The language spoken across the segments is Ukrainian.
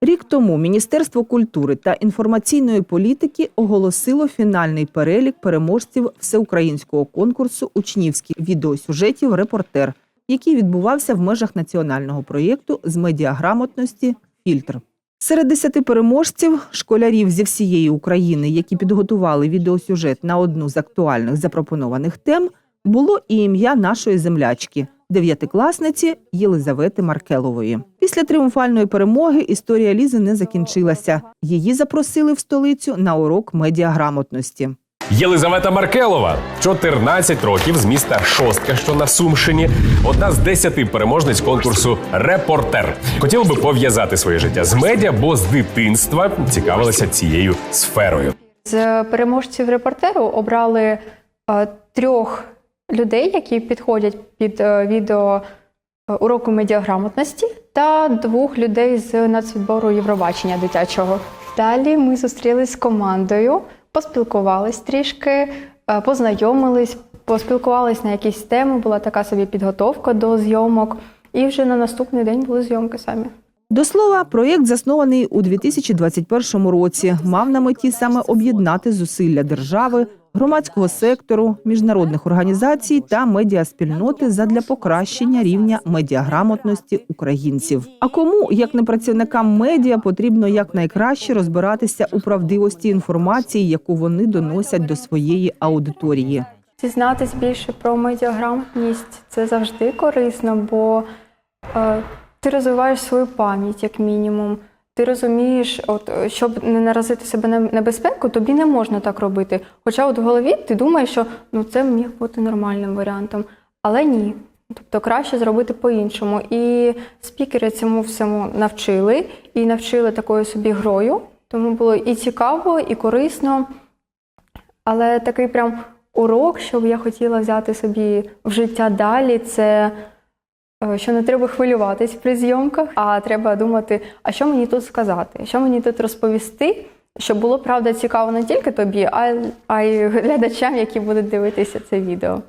Рік тому Міністерство культури та інформаційної політики оголосило фінальний перелік переможців всеукраїнського конкурсу учнівських відеосюжетів Репортер, який відбувався в межах національного проєкту з медіаграмотності Фільтр. Серед десяти переможців школярів зі всієї України, які підготували відеосюжет на одну з актуальних запропонованих тем, було і ім'я нашої землячки, дев'ятикласниці Єлизавети Маркелової. Після тріумфальної перемоги історія Лізи не закінчилася. Її запросили в столицю на урок медіаграмотності. Єлизавета Маркелова, 14 років з міста Шостка, що на Сумщині, одна з 10 переможниць конкурсу Репортер. Хотіла би пов'язати своє життя з медіа, бо з дитинства цікавилася цією сферою. З переможців репортеру обрали е, трьох людей, які підходять під е, відео е, уроку медіаграмотності, та двох людей з нацвідбору Євробачення дитячого. Далі ми зустрілись з командою, поспілкувались трішки, е, познайомились, поспілкувались на якісь теми. Була така собі підготовка до зйомок. І вже на наступний день були зйомки самі. До слова, проєкт заснований у 2021 році. Мав на меті саме об'єднати зусилля держави, громадського сектору, міжнародних організацій та медіаспільноти задля покращення рівня медіаграмотності українців. А кому, як не працівникам медіа, потрібно якнайкраще розбиратися у правдивості інформації, яку вони доносять до своєї аудиторії. Дізнатись більше про медіаграмотність це завжди корисно, бо е, ти розвиваєш свою пам'ять, як мінімум. Ти розумієш, от е, щоб не наразити себе на небезпеку, тобі не можна так робити. Хоча от в голові ти думаєш, що ну це міг бути нормальним варіантом, але ні. Тобто краще зробити по-іншому. І спікери цьому всьому навчили і навчили такою собі грою. Тому було і цікаво, і корисно. Але такий прям урок, що б я хотіла взяти собі в життя далі, це що не треба хвилюватись при зйомках, а треба думати, а що мені тут сказати, що мені тут розповісти, щоб було правда цікаво не тільки тобі, а, й- глядачам, які будуть дивитися це відео.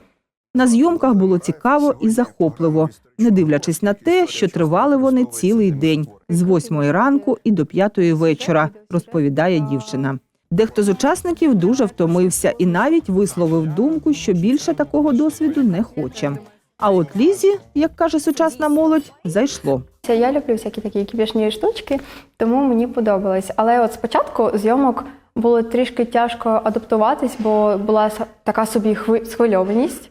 На зйомках було цікаво і захопливо, не дивлячись на те, що тривали вони цілий день з 8 ранку і до 5 вечора, розповідає дівчина. Дехто з учасників дуже втомився і навіть висловив думку, що більше такого досвіду не хоче. А от Лізі, як каже сучасна молодь, зайшло. Я люблю всякі такі кіпішні штучки, тому мені подобалось. Але от спочатку зйомок було трішки тяжко адаптуватись, бо була така собі хви- схвильованість,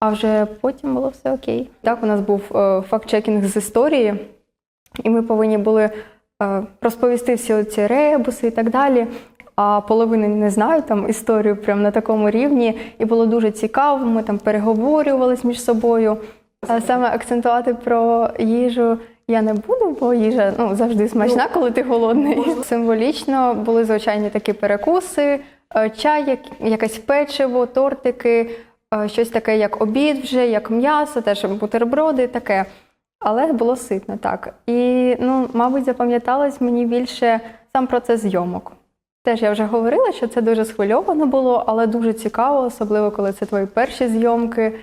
а вже потім було все окей. Так, у нас був е, факт-чекінг з історії, і ми повинні були е, розповісти всі ці ребуси і так далі. А половини не знаю там історію прямо на такому рівні, і було дуже цікаво. Ми там переговорювались між собою. Саме акцентувати про їжу я не буду, бо їжа ну, завжди смачна, коли ти голодний. Символічно були звичайні такі перекуси, е, чай, як, якесь печиво, тортики, е, щось таке, як обід вже, як м'ясо, теж бутерброди, таке. Але було ситно, так. І, ну, мабуть, запам'яталось мені більше сам процес зйомок. Теж я вже говорила, що це дуже схвильовано було, але дуже цікаво, особливо коли це твої перші зйомки.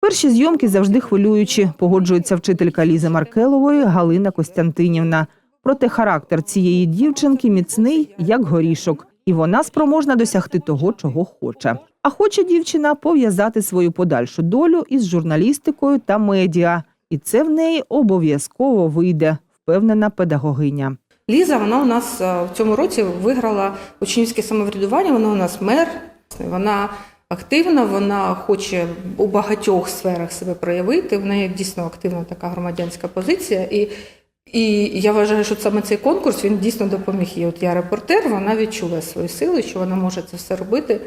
Перші зйомки завжди хвилюючі, погоджується вчителька Лізи Маркелової Галина Костянтинівна. Проте характер цієї дівчинки міцний, як горішок, і вона спроможна досягти того, чого хоче. А хоче дівчина пов'язати свою подальшу долю із журналістикою та медіа, і це в неї обов'язково вийде, впевнена педагогиня. Ліза, вона у нас е, в цьому році виграла учнівське самоврядування. Вона у нас мер, вона активна, вона хоче у багатьох сферах себе проявити. В неї дійсно активна така громадянська позиція. І, і я вважаю, що саме цей конкурс він дійсно допоміг їй. От я репортер, вона відчула свої сили, що вона може це все робити.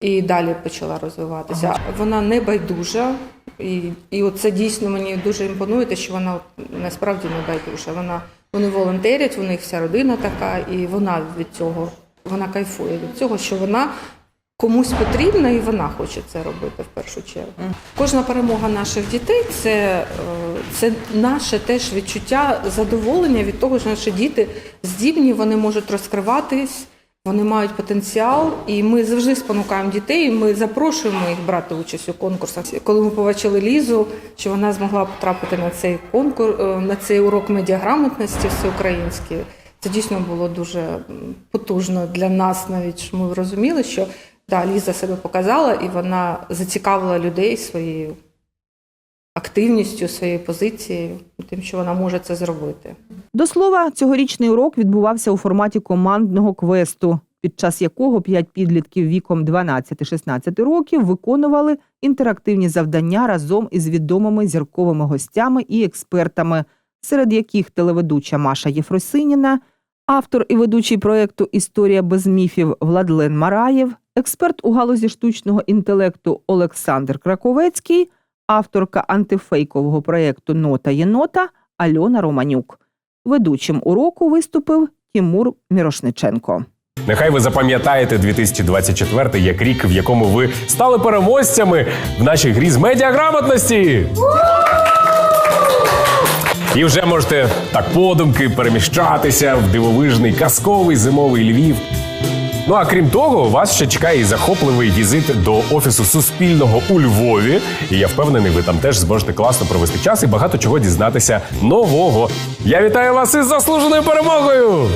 І далі почала розвиватися. Вона не байдужа, і, і от це дійсно мені дуже імпонує, те, що вона насправді не байдужа. Вона вони волонтерять, у них вся родина така, і вона від цього вона кайфує від цього, що вона комусь потрібна, і вона хоче це робити в першу чергу. Кожна перемога наших дітей це, е, це наше теж відчуття задоволення від того, що наші діти здібні, вони можуть розкриватись. Вони мають потенціал, і ми завжди спонукаємо дітей. Ми запрошуємо їх брати участь у конкурсах. Коли ми побачили Лізу, що вона змогла потрапити на цей конкурс, на цей урок медіаграмотності всеукраїнський, це дійсно було дуже потужно для нас, навіть що ми розуміли, що да, Ліза себе показала, і вона зацікавила людей своєю активністю, своєю позицією, тим, що вона може це зробити. До слова, цьогорічний урок відбувався у форматі командного квесту, під час якого п'ять підлітків віком 12-16 років виконували інтерактивні завдання разом із відомими зірковими гостями і експертами, серед яких телеведуча Маша Єфросиніна, автор і ведучий проєкту Історія без міфів Владлен Мараєв, експерт у галузі штучного інтелекту Олександр Краковецький, авторка антифейкового проєкту Нота єнота Альона Романюк. Ведучим уроку виступив Тімур Мірошниченко. Нехай ви запам'ятаєте 2024 як рік, в якому ви стали переможцями в нашій грі з медіаграмотності. І вже можете так подумки переміщатися в дивовижний казковий зимовий Львів. Ну а крім того, вас ще чекає і захопливий візит до офісу Суспільного у Львові. І я впевнений, ви там теж зможете класно провести час і багато чого дізнатися нового. Я вітаю вас із заслуженою перемогою!